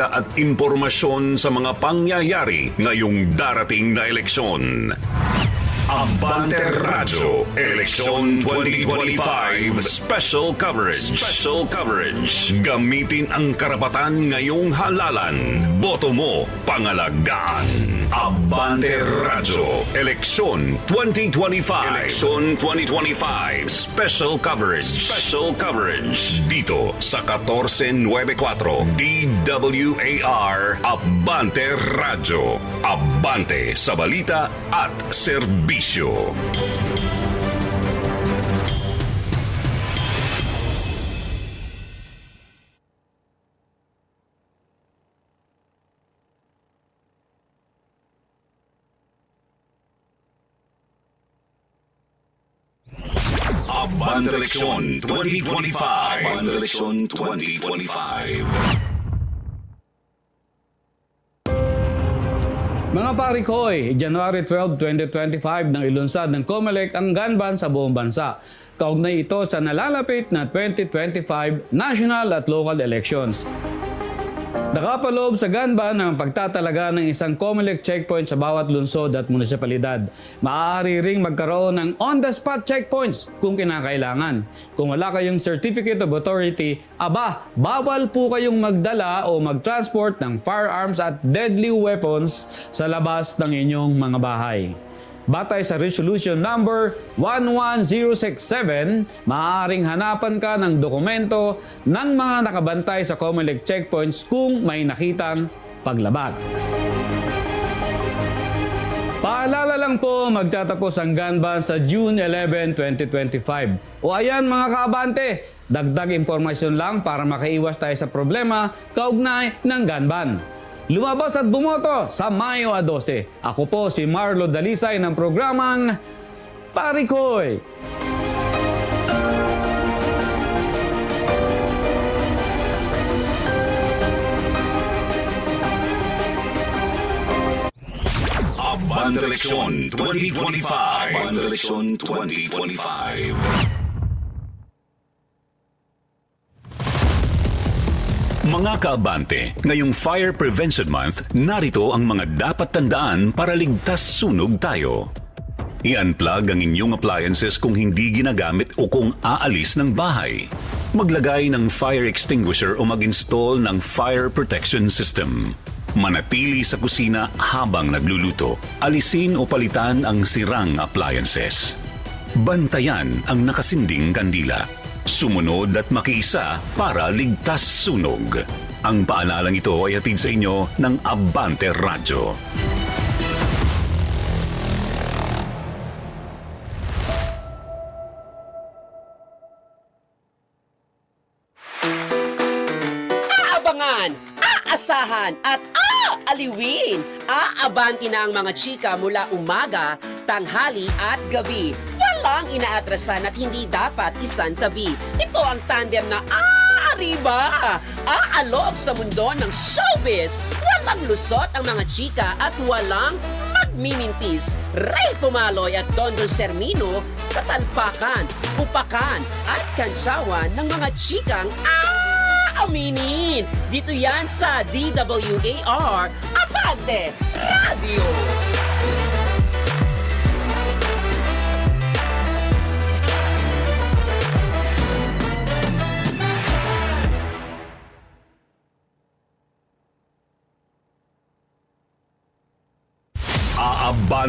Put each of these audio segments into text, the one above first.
balita at impormasyon sa mga pangyayari ngayong darating na eleksyon. Abante Radyo Eleksyon 2025 Special Coverage. Special Coverage. Gamitin ang karapatan ngayong halalan. Boto mo pangalagaan Abante Radyo Eleksyon 2025 Eleksyon 2025 Special Coverage. Special Coverage. Dito sa 1494 DWAR Abante Radyo Abante sa balita at serbisyo Abante Eleksyon 2025 Abante Eleksyon 2025 Mga parikoy, January 12, 2025 nang ilunsad ng COMELEC ang gun ban sa buong bansa. Kaugnay ito sa nalalapit na 2025 national at local elections. Nakapaloob sa gun ban ang pagtatalaga ng isang COMELEC checkpoint sa bawat lungsod at munisipalidad. Maaari ring magkaroon ng on-the-spot checkpoints kung kinakailangan. Kung wala kayong Certificate of Authority, aba, bawal po kayong magdala o mag-transport ng firearms at deadly weapons sa labas ng inyong mga bahay. Batay sa Resolution Number 11067, maaaring hanapan ka ng dokumento ng mga nakabantay sa COMELEC checkpoints kung may nakitang paglabag. Paalala lang po, magtatapos ang gun ban sa June 11, 2025. O ayan mga kaabante, dagdag impormasyon lang para makaiwas tayo sa problema kaugnay ng gun ban. Lumabas at bumoto sa Mayo a 12. Ako po si Marlo Dalisay ng programang Parikoy. Abante Eleksyon 2025 Abante Eleksyon 2025 Mga kaabante, ngayong Fire Prevention Month, narito ang mga dapat tandaan para ligtas sunog tayo. I-unplug ang inyong appliances kung hindi ginagamit o kung aalis ng bahay. Maglagay ng fire extinguisher o mag-install ng fire protection system. Manatili sa kusina habang nagluluto. Alisin o palitan ang sirang appliances. Bantayan ang nakasinding kandila. Sumunod at makiisa para ligtas sunog. Ang paalalang ito ay hatid sa inyo ng Abante Radyo. aabangan, aasahan at aaliwin. Aabanti na ang mga chika mula umaga, tanghali at gabi. Walang inaatrasan at hindi dapat isang tabi. Ito ang tandem na aariba. Aalok sa mundo ng showbiz. Walang lusot ang mga chika at walang magmimintis. Ray Pumaloy at Dondon Sermino sa talpakan, upakan at kantsawan ng mga chikang aaminin. Dito yan sa DWAR Abante Radio.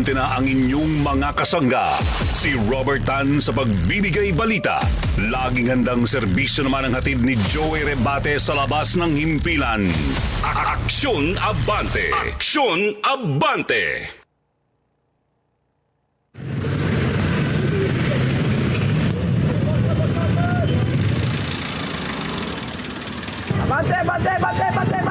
Aabante na ang inyong mga kasangga. Si Robert Tan sa pagbibigay balita. Laging handang serbisyo naman ang hatid ni Joey Rebate sa labas ng himpilan. Aksyon Abante! Aksyon Abante! Bante, bante, bante, bante, bante!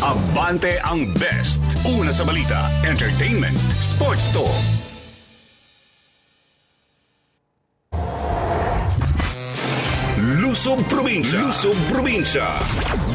Abante ang best. Una sa balita, entertainment, sports talk. Lusob Probinsya. Lusob Probinsya.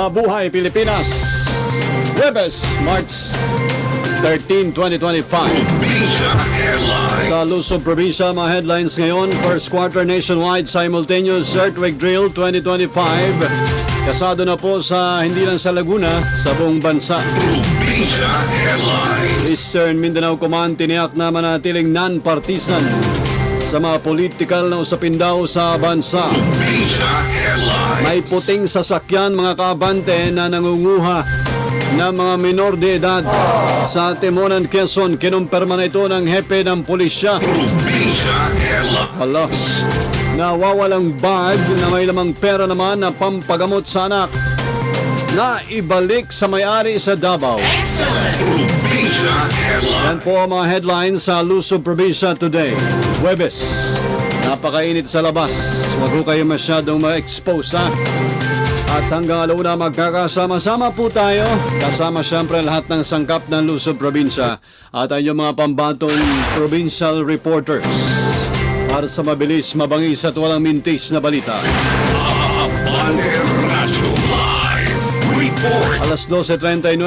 Mabuhay Pilipinas! Webes, March 13, 2025. Probinsya Headline. Sa Luzon Probinsya, mga headlines ngayon, first quarter nationwide simultaneous earthquake drill 2025. Kasado na po sa hindi lang sa Laguna, sa buong bansa. Eastern Mindanao Command tiniyak na manatiling non-partisan sa mga political na usapin daw sa bansa. May puting sasakyan mga kabante na nangunguha ng mga minor de edad sa Timonan, Quezon. Kinumpirma na ito ng hepe ng pulisya. Hala, nawawalang bag na may lamang pera naman na pampagamot sa anak na ibalik sa may-ari sa Davao. Yan po ang mga headlines sa Luzon Probinsya today. Webes, napakainit sa labas. Huwag ko kayo masyadong ma-expose ha. At hanggang alauna magkakasama-sama po tayo. Kasama siyempre lahat ng sangkap ng Luzon Probinsya at ang mga pambatong provincial reporters. Para sa mabilis, mabangis at walang mintis na balita. Live Report. Alas 12.39,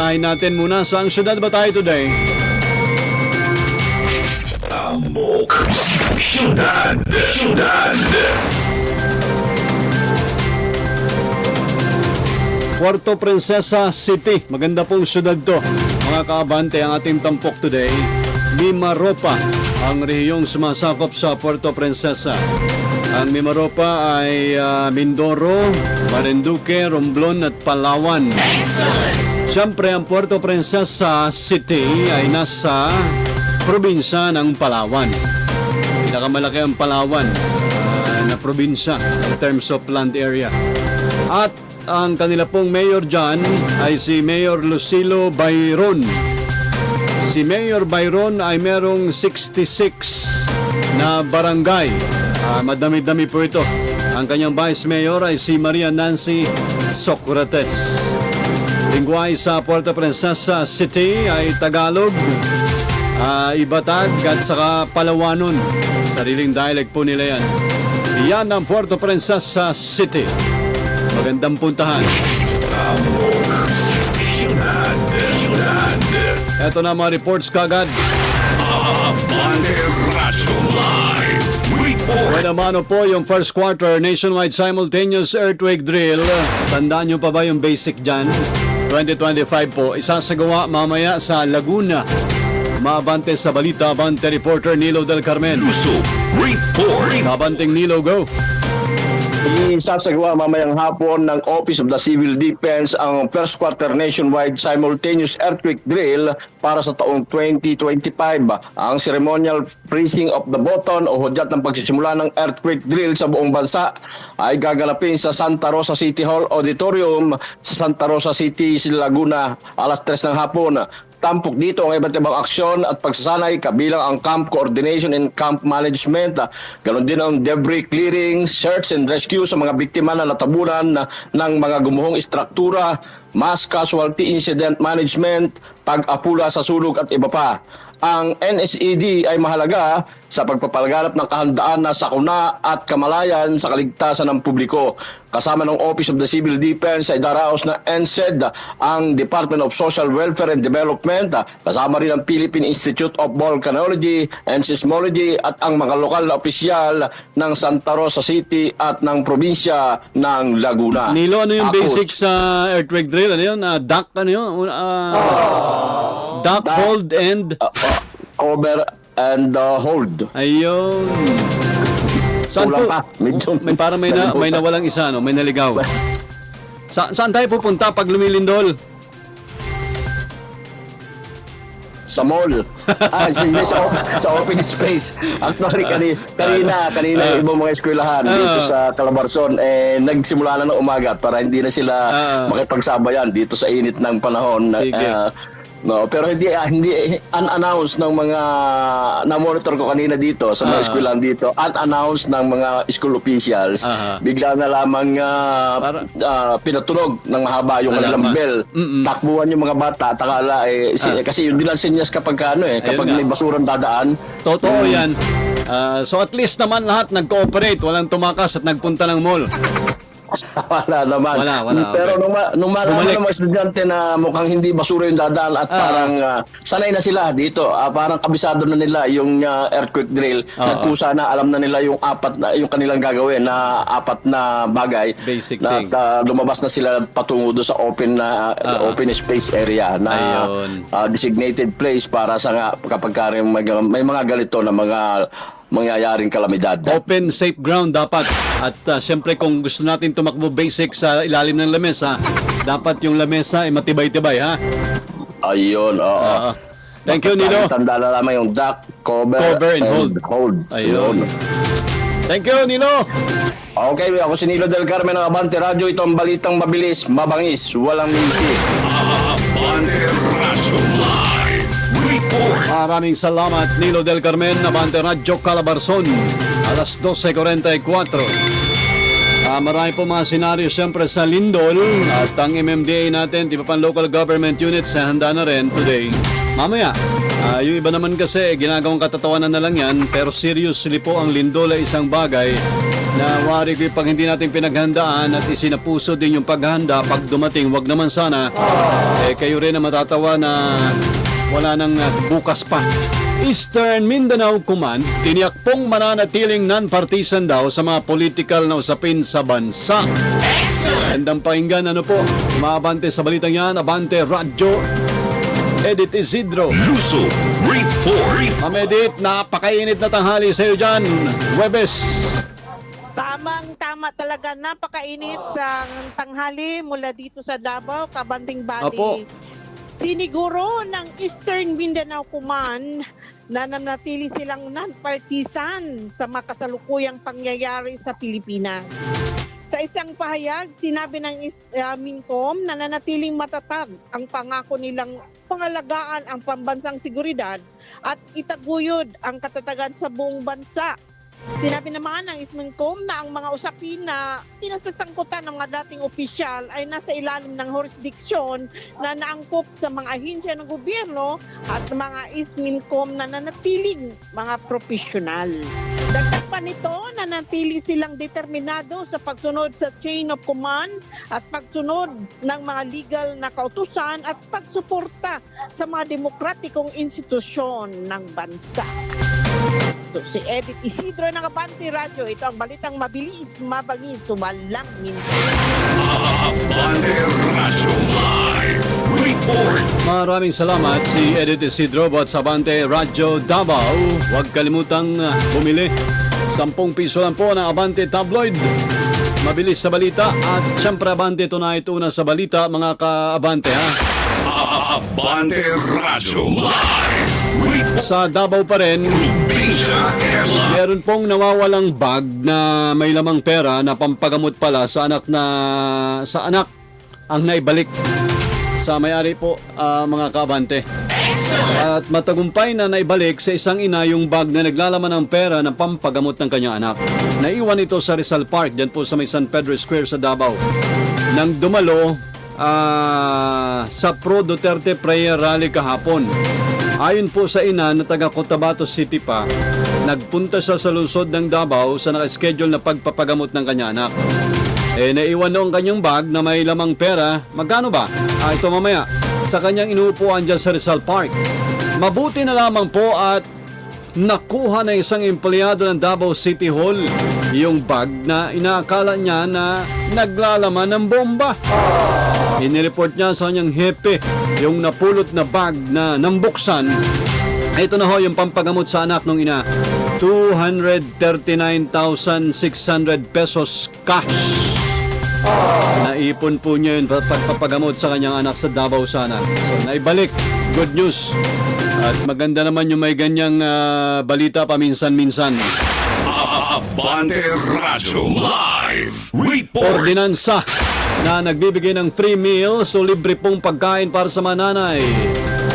unahin natin muna sa ang syudad ba tayo today? Amok. Syudad. Syudad. Puerto Princesa City. Maganda pong syudad to. Mga kaabante, ang ating tampok today, Mimaropa, ang rehiyong sumasakop sa Puerto Princesa. Ang Mimaropa ay ah, Mindoro, Marinduque, Romblon at Palawan. Siyempre, ang Puerto Princesa City ay nasa probinsya ng Palawan. Pinakamalaki ang Palawan ah, na probinsya in terms of land area. At ang kanila pong mayor dyan ay si Mayor Lucilo Bayron. Si Mayor Bayron ay merong 66 na barangay. Ah, madami-dami po ito. Ang kanyang vice mayor ay si Maria Nancy Socrates. Lingway sa Puerto Princesa City ay Tagalog, ah, Ibatag at saka Palawanon. Sariling dialect po nila yan. Yan ang Puerto Princesa City. Magandang puntahan. Ito na mga reports kagad. Abante Radyo Live Report. Bueno, mano po yung first quarter nationwide simultaneous earthquake drill. Tandaan nyo pa ba yung basic dyan? 2025 po. Isasagawa mamaya sa Laguna. Mabante sa balita, Abante reporter Nilo del Carmen. Lusob Report. Kabanting Nilo, go! Isasagawa mamayang hapon ng Office of the Civil Defense ang first quarter nationwide simultaneous earthquake drill para sa taong 2025. Ang ceremonial freezing of the button o hudyat ng pagsisimula ng earthquake drill sa buong bansa ay gagalapin sa Santa Rosa City Hall Auditorium sa Santa Rosa City, Laguna alas 3 ng hapon. Tampok dito ang iba't ibang aksyon at pagsasanay kabilang ang camp coordination and camp management. Ganon din ang debris clearing, search and rescue sa mga biktima na natabunan na, ng mga gumuhong istruktura, mass casualty incident management, pag-apula sa sunog at iba pa. Ang NSED ay mahalaga sa pagpapalaganap ng kahandaan na sakuna at kamalayan sa kaligtasan ng publiko. Kasama ng Office of the Civil Defense ay daraos na NSED, ang Department of Social Welfare and Development, kasama rin ang Philippine Institute of Volcanology and Seismology at ang mga lokal na opisyal ng Santa Rosa City at ng probinsya ng Laguna. Nilo, ano yung Tapos, basic sa earthquake drill? Ano yun? Ah, duck, ano yun? Uh, duck, hold, and... uh, uh, cover and uh, hold. Ayun. Saan Kulang po? pa. Medyo- may parang may, na, may nawalang isa, no? May naligaw. Sa, saan tayo pupunta pag lumilindol? sa mall. ah, sige, sa, op- sa open space. Actually, kani, kanina, kanina yung ibang mga eskwelahan dito sa Calabarzon, eh, nagsimula na ng umaga para hindi na sila Ah. makipagsabayan dito sa init ng panahon. Sige. Ah, no, pero hindi ah, hindi unannounced ng mga na-monitor ko kanina dito sa mga Ah. eskwelahan dito, unannounced ng mga school officials. Aha. Bigla na lamang ah, Para- ah, pinatunog ng mahaba yung kanilang bell. Mm-mm. Takbuhan yung mga bata, takala eh, si- Ah. kasi yun din ang sinyas kapag ka, ano eh, kapag may basurang dadaan. Totoo yan. Ah, so at least naman lahat nag-cooperate, walang tumakas at nagpunta ng mall. wala naman. Wala, wala, Pero okay. nung, ma- nung malaman ng mga estudyante na mukhang hindi basura yung dadaan at Ah. parang ah, sanay na sila dito, ah, parang kabisado na nila yung ah, earthquake drill. Ah. Nagkusa na alam na nila yung apat na yung kanilang gagawin na apat na bagay. Basic na, thing. ah, lumabas na sila patungo doon sa open na Ah. open space area na Ayun. ah, designated place para sa nga, kapag ka may, may mga ganito na mga mangyayaring kalamidad. Open, safe ground dapat. At uh, siyempre kung gusto natin tumakbo basic sa ilalim ng lamesa, dapat yung lamesa ay matibay-tibay ha. Ayun, oo. Ah, thank you, Nilo. Tanda na lamang yung duck, cover, Cover and hold. hold. Ayun. Thank you, Nilo. Okay, ako si Nilo Del Carmen ng Abante Radio. Ito ang balitang mabilis, mabangis, walang mintis. Abante. Maraming salamat, Nilo Del Carmen, Abante Radyo Calabarzon. Alas 12.44. Ah, marami po mga senaryo siyempre sa Lindol at ang MMDA natin, di ba pang local government units, eh, handa na rin today. Mamaya, ah, yung iba naman kasi ginagawang katatawanan na lang yan pero seriously po ang Lindol ay isang bagay na wari ko pag hindi natin pinaghandaan at isinapuso din yung paghanda pag dumating, wag naman sana eh kayo rin na matatawa na wala nang uh, bukas pa. Eastern Mindanao Command, tiniyak pong mananatiling non-partisan daw sa mga political na usapin sa bansa. Excellent! pakinggan, ano po, umabante sa balitang yan, Abante Radyo, Edit Isidro. Luso Report. Ma'am Edith, napakainit na tanghali sa iyo dyan. Webes. Tamang tama talaga, napakainit ang tanghali mula dito sa Davao, Kabanding Valley. Apo. Siniguro ng Eastern Mindanao Command na nanatili silang non-partisan sa makasalukuyang pangyayari sa Pilipinas. Sa isang pahayag, sinabi ng uh, Mincom na nanatiling matatag ang pangako nilang pangalagaan ang pambansang seguridad at itaguyod ang katatagan sa buong bansa. Sinabi naman ng Ismincom na ang mga usapin na pinasasangkutan ng mga dating opisyal ay nasa ilalim ng jurisdiksyon na naangkop sa mga ahensya ng gobyerno at mga Ismincom na nanatiling mga profesional. Dagdag pa nito na nanatili silang determinado sa pagsunod sa chain of command at pagsunod ng mga legal na kautusan at pagsuporta sa mga demokratikong institusyon ng bansa. Ito si Edith Isidro ng Abante Radio. Ito ang balitang mabilis, mabangis, sumalang minsan. Abante Radyo Live Report. Maraming salamat si Edith Isidro at sa Abante Radyo Davao. Huwag kalimutang uh, bumili. 10 piso lang po ng Abante Tabloid. Mabilis sa balita at siyempre Abante Tonight una sa balita mga ka-Abante ha. Abante Radyo Live Report. Sa Davao pa rin. Meron pong nawawalang bag na may lamang pera na pampagamot pala sa anak na sa anak ang naibalik sa may-ari po ah, mga kaabante. At matagumpay na naibalik sa isang ina yung bag na naglalaman ng pera ng pampagamot ng kanyang anak. Naiwan ito sa Rizal Park, dyan po sa may San Pedro Square sa Davao. Nang dumalo ah, sa Pro Duterte Prayer Rally kahapon. Ayon po sa ina na taga Cotabato City pa, nagpunta siya sa lungsod ng Davao sa nakaschedule na pagpapagamot ng kanyang anak. Eh, naiwan noong kanyang bag na may lamang pera. Magkano ba? Ah, ito mamaya. Sa kanyang inuupuan dyan sa Rizal Park. Mabuti na lamang po at nakuha ng isang empleyado ng Davao City Hall yung bag na inaakala niya na naglalaman ng bomba. Inireport niya sa kanyang hepe yung napulot na bag na nambuksan. Ito na ho yung pampagamot sa anak ng ina. 239,600 pesos cash. Naipon po niya yun pagpapagamot sa kanyang anak sa Davao sana. So, naibalik. Good news. At maganda naman yung may ganyang ah, balita paminsan-minsan. Abante Radyo Live Report. Ordinansa na nagbibigay ng free meals o libre pong pagkain para sa mga nanay.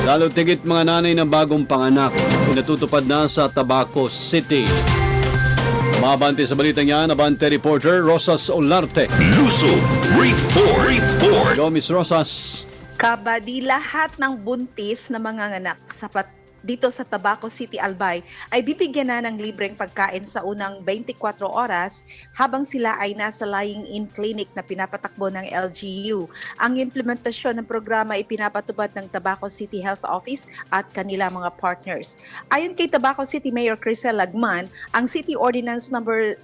Lalo tigit mga nanay na bagong panganak. Pinatutupad na sa Tabaco City. Mabante sa balitang yan, Abante reporter Rosas Olarte. Luso Report. Report. Go, Miss Rosas. Kabadi lahat ng buntis na mga anak sa pat- dito sa Tabaco City, Albay ay bibigyan na ng libreng pagkain sa unang 24 oras habang sila ay nasa lying-in clinic na pinapatakbo ng LGU. Ang implementasyon ng programa ay pinapatubad ng Tabaco City Health Office at kanila mga partners. Ayon kay Tabaco City Mayor Crisel Lagman, ang City Ordinance number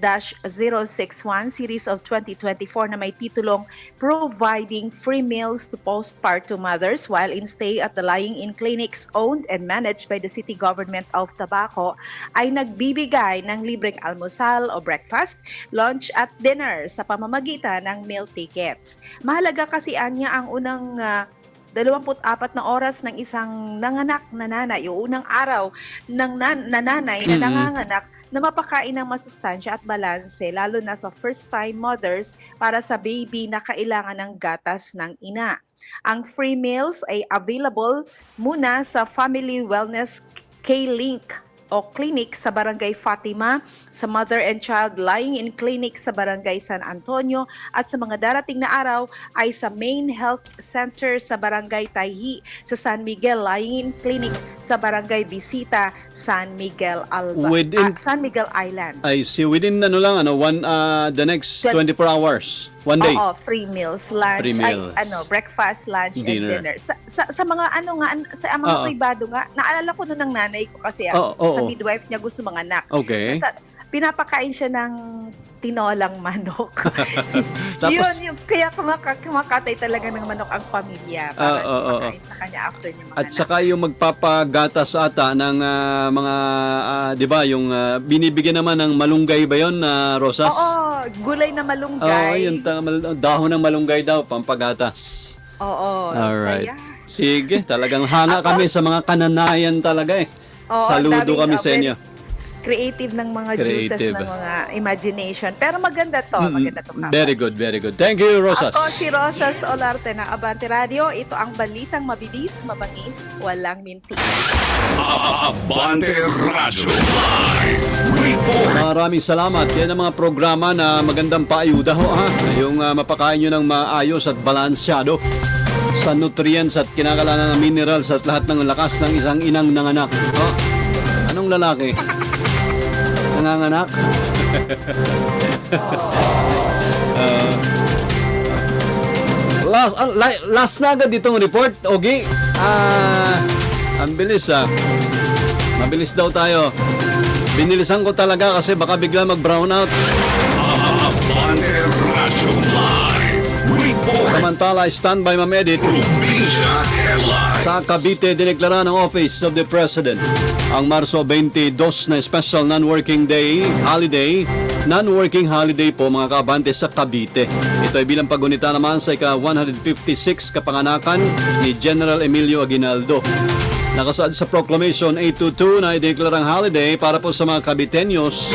8-061 series of 2024 na may titulong Providing Free Meals to Postpartum Mothers while in stay at the lying-in clinics owned and managed by the City Government of Tabaco ay nagbibigay ng libreng almusal o breakfast, lunch at dinner sa pamamagitan ng meal tickets. Mahalaga kasi anya ang unang ah, 24 na oras ng isang nanganak na nanay, o unang araw ng nan- na nanay na nanganganak na mapakain ng masustansya at balanse, lalo na sa first-time mothers para sa baby na kailangan ng gatas ng ina. Ang free meals ay available muna sa Family Wellness K-Link o clinic sa Barangay Fatima, sa Mother and Child Lying in Clinic sa Barangay San Antonio at sa mga darating na araw ay sa Main Health Center sa Barangay Tayhi, sa San Miguel Lying in Clinic sa Barangay Visita, San Miguel Alba, Within- ah, San Miguel Island. I see. Within ano lang, ano, one, uh, the next Twen- 24 hours. One day. Oo, free meals, lunch, Free ay, meals. ano, breakfast, lunch, Dinner. and dinner. Sa, sa, sa mga ano nga, sa mga Oo. pribado nga, naalala ko noon ng nanay ko kasi ah, oo. sa midwife niya gusto mga anak. Okay. Sa, pinapakain siya ng tinolang manok. Tapos- Yun, yung, kaya kumaka, kumakatay talaga ng manok ang pamilya para Ah, oo, oo. ipakain sa kanya after niya mga At saka yung magpapagatas ata ng ah, mga, ah, di ba, yung ah, binibigyan naman ng malunggay ba yun, na Rosas? Oo, gulay na Oo, malunggay. yung ta- mal- dahon ng malunggay daw, pampagatas. Oo, Alright. saya. Sige, talagang hanga kami sa mga kananayan talaga eh. Oo, Saludo kami sa inyo. Creative ng mga juices Creative. ng mga imagination. Pero maganda to, maganda to. Kapa. Very good, very good. Thank you, Rosas. Ako si Rosas Olarte ng Abante Radio. Ito ang balitang mabilis, mabangis, walang minti. Abante Radyo Live Report. Maraming salamat. Yan ang mga programa na magandang paayuda ho ha. Yung ah, mapakain nyo ng maayos at balansyado sa nutrients at kinakalanan ng minerals at lahat ng lakas ng isang inang nanganak. Oh, anong lalaki? Nanganganak? Ah, last, la- last na agad itong report, Ogi. Ah, ang bilis ah. Mabilis daw tayo. Binilisan ko talaga kasi baka bigla mag-brown out. Report. Samantala, standby Ma'am Edith. Sa Cavite, dineklara ng Office of the President ang Marso 22 na special non-working day, holiday, non-working holiday po mga kabante sa Cavite. Ito ay bilang pagunita naman sa ika-156 kapanganakan ni General Emilio Aguinaldo. Nakasaad sa Proclamation 822 na ideklarang holiday para po sa mga Caviteños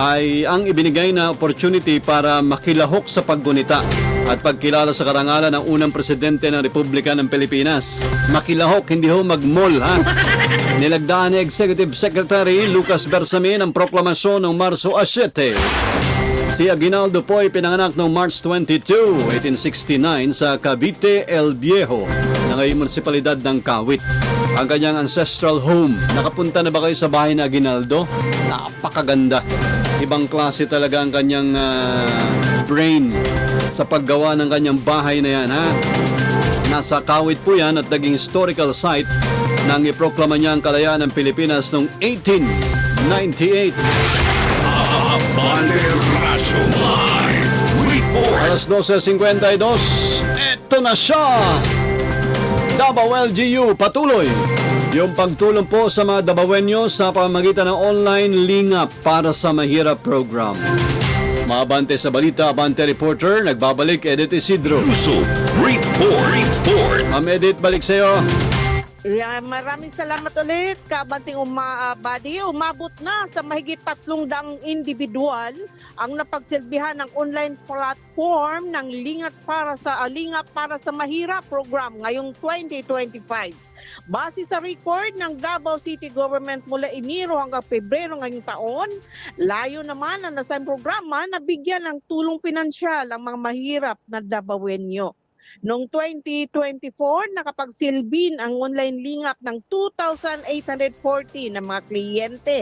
ay ang ibinigay na opportunity para makilahok sa paggunita at pagkilala sa karangalan ng unang presidente ng Republika ng Pilipinas. Makilahok, hindi ho mag-mall, ha? Nilagdaan ni Executive Secretary Lucas Bersamin ang proklamasyon ng Marso 7. Si Aguinaldo po ay pinanganak noong March 22, 1869 sa Cavite, El Viejo, na ngayon munisipalidad ng Kawit. Ang kanyang ancestral home. Nakapunta na ba kayo sa bahay ni Aguinaldo? Napakaganda. Ibang klase talaga ang kanyang ah, brain sa paggawa ng kanyang bahay na yan, ha? Nasa Kawit po yan at naging historical site nang iproklama niya ang kalayaan ng Pilipinas noong 1898. Abante Razo Live Report. Alas 12.52, eto na siya! Davao LGU, patuloy! Yung pagtulong po sa mga Dabawenyo sa pamagitan ng online lingap para sa Mahirap program. Mabante sa balita, Abante Reporter, nagbabalik Edith Isidro. Puso Report. Report. Ma'am Edith, balik sa'yo. Yeah, maraming salamat ulit, Kabanting uma, uh, Buddy. Umabot na sa mahigit tatlong daang individual ang napagsilbihan ng online platform ng Lingat para sa Alingap para sa Mahirap program ngayong 2025. Base sa record ng Davao City Government mula Enero hanggang Pebrero ngayong taon, layo naman ang nasayang programa na bigyan ng tulong pinansyal ang mga mahirap na Davaoenyo. Noong 2024, nakapagsilbin ang online lingap ng 2,840 na mga kliyente.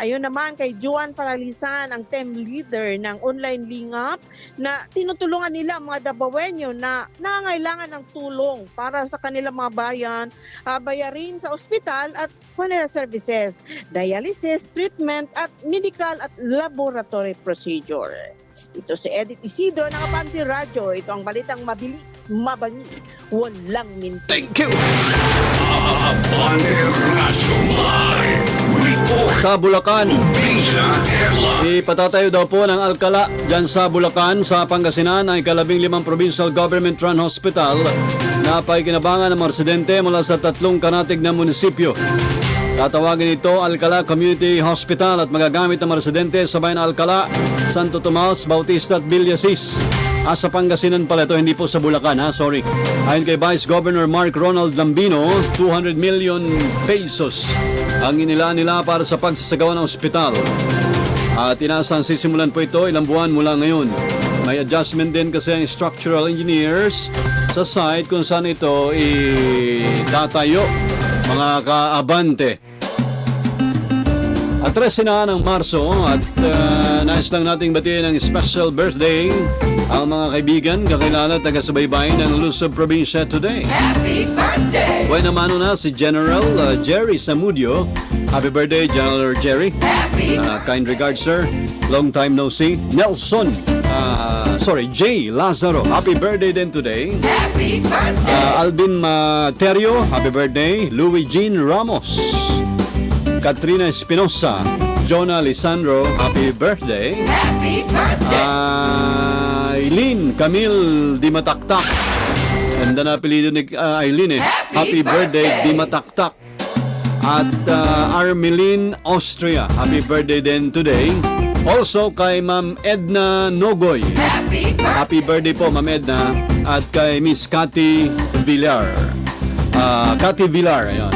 Ayon naman kay Juan Paralisan, ang team leader ng online lingap, na tinutulungan nila mga Dabawenyo na nangangailangan ng tulong para sa kanilang mga bayan, ah, bayarin sa ospital at funeral services, dialysis, treatment at medical at laboratory procedure. Ito si Edith Isidro ng Abante Radio. Ito ang balitang mabilis, mabangis, walang minti. Thank you! Abante Razo Live. Sa Bulacan. Ipatatayo daw po ng Alcala dyan sa Bulacan sa Pangasinan ang ikalabing limang provincial government run hospital na paikinabangan ng mga residente mula sa tatlong kanatig na munisipyo. Tatawagin ito Alcala Community Hospital at magagamit ng mga residente sa bayan Alcala, Santo Tomas, Bautista at Villasis. Ah, sa Pangasinan pala ito, hindi po sa Bulacan ha, sorry. Ayon kay Vice Governor Mark Ronald Lambino, 200 million pesos ang inilaan nila para sa pagsasagawa ng ospital. At inasang sisimulan po ito ilang buwan mula ngayon. May adjustment din kasi ang structural engineers sa site kung saan ito itatayo mga kaabante. At 13 na ng Marso at uh, nais lang nating batiin ng special birthday ang mga kaibigan, kakilala at taga-subaybay ng Luzon Provincia today. Happy birthday! Buwan naman na si General uh, Jerry Samudio. Happy birthday, General Jerry. Happy uh, Kind regards, sir. Long time no see. Nelson, uh, sorry, Jay Lazaro. Happy birthday din today. Happy birthday! Alvin Materio, happy birthday. Louis Jean Ramos. Katrina Espinosa, Jonah Lisandro, happy birthday. Happy birthday! Eileen Camille Di Mataktak. Ganda na apelido ni uh, Eileen eh. Happy, birthday, Di Mataktak. At uh, Armelin Austria, happy birthday din today. Also kay Ma'am Edna Nogoy. Happy birthday po Ma'am Edna. At kay Miss Cathy Villar. Uh, Cathy Villar, ayun.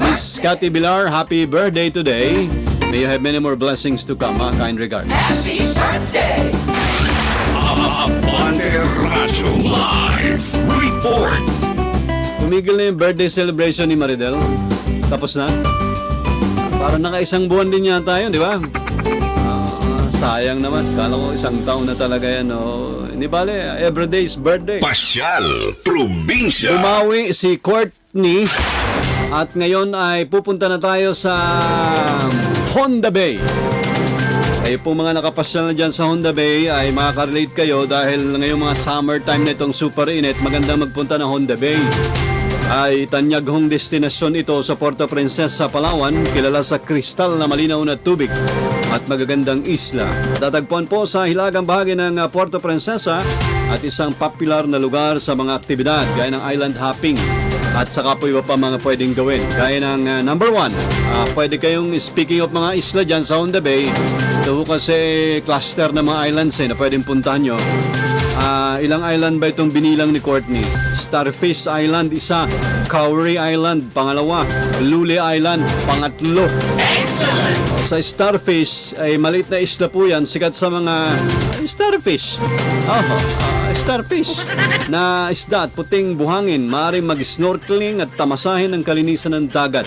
Miss Cathy Villar, happy birthday today. May you have many more blessings to come, ha? Kind regards. Abante Razo Live Report. Tumigil na yung birthday celebration ni Maridel. Tapos na. Parang naka-isang buwan din yata yun, di ba? Ah, sayang naman. Kala ko isang taon na talaga yan. Oh. Hindi bale, everyday is birthday. Pasyal Probinsya. Bumawi si Courtney at ngayon ay pupunta na tayo sa Honda Bay. Kayo po mga nakapasyal na dyan sa Honda Bay ay makaka-relate kayo dahil ngayong mga summertime na itong super init, maganda magpunta ng Honda Bay. Ay tanyag hong destinasyon ito sa Puerto Princesa, Palawan, kilala sa kristal na malinaw na tubig at magagandang isla. Tatagpuan po sa hilagang bahagi ng uh, Puerto Princesa at isang popular na lugar sa mga aktibidad gaya ng island hopping at saka po iba pa mga pwedeng gawin. Gaya ng uh, number one, uh, pwede kayong speaking of mga isla dyan sa Honda Bay, ito po kasi cluster ng mga islands eh, na pwedeng puntahan nyo. Ah, ilang island ba itong binilang ni Courtney? Starfish Island, isa. Cowrie Island, pangalawa. Luli Island, pangatlo. Excellent! Sa Starfish, ay maliit na isla po yan. Sikat sa mga starfish. Oh, ah, starfish. Na isda at puting buhangin. Maaaring mag-snorkeling at tamasahin ang kalinisan ng dagat.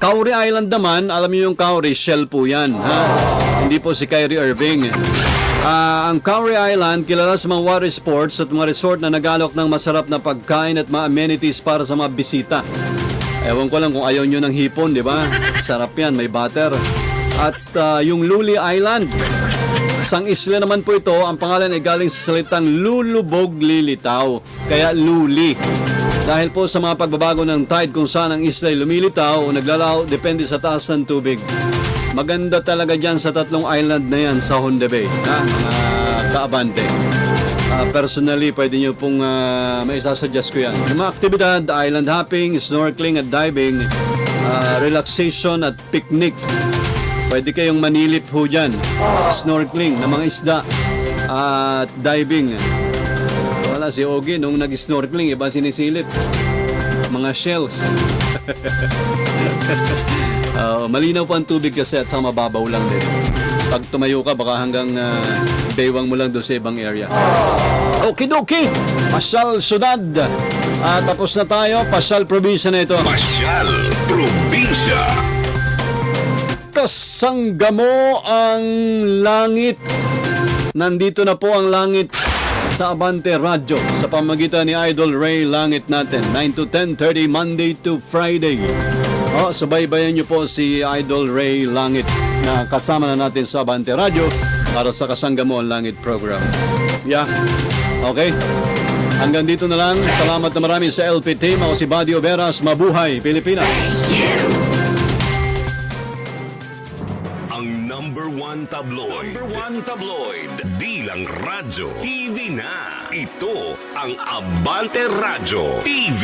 Cowrie Island naman, alam niyo yung Cowrie, shell po yan. Ha? Hindi po si Kyrie Irving. Ah, ang Cowrie Island, kilala sa mga water sports at mga resort na nagalok ng masarap na pagkain at mga amenities para sa mga bisita. Ewan ko lang kung ayaw nyo ng hipon, di ba? Sarap yan, may butter. At ah, yung Luli Island, Isang isla naman po ito, ang pangalan ay galing sa salitang lulubog lilitaw, kaya luli. Dahil po sa mga pagbabago ng tide kung saan ang isla ay lumilitaw o naglalaw, depende sa taas ng tubig. Maganda talaga dyan sa tatlong island na yan sa Honda Bay, ha, mga kaabante. Ah, personally, pwede nyo pong uh, may isasuggest ko yan. Yung mga aktibidad, island hopping, snorkeling at diving, ah, relaxation at picnic. Pwede kayong manilip ho dyan. Snorkeling ng mga isda at diving. Wala si Ogie nung nag-snorkeling, iba sinisilip. Mga shells. Ah, malinaw po ang tubig kasi at saka mababaw lang din. Pag tumayo ka, baka hanggang ah, baywang mo lang doon sa ibang area. Okidoki! Pasyal Sudad! Ah, tapos na tayo. Pasyal probinsya na ito. Pasyal Probinsya. Kasanggamo ang langit. Nandito na po ang langit sa Abante Radyo sa pamagitan ni Idol Ray Langit natin 9 to 10.30 Monday to Friday. Oh, subaybayan niyo po si Idol Ray Langit na kasama na natin sa Abante Radyo para sa Kasanggamo ang Langit program. Yeah. Okay. Hanggang dito na lang. Salamat na marami sa LP team. Ako si Buddy Oberas. Mabuhay, Pilipinas! One tabloid. Number one tabloid. Di lang radyo. TV na. Ito ang Abante Radyo TV.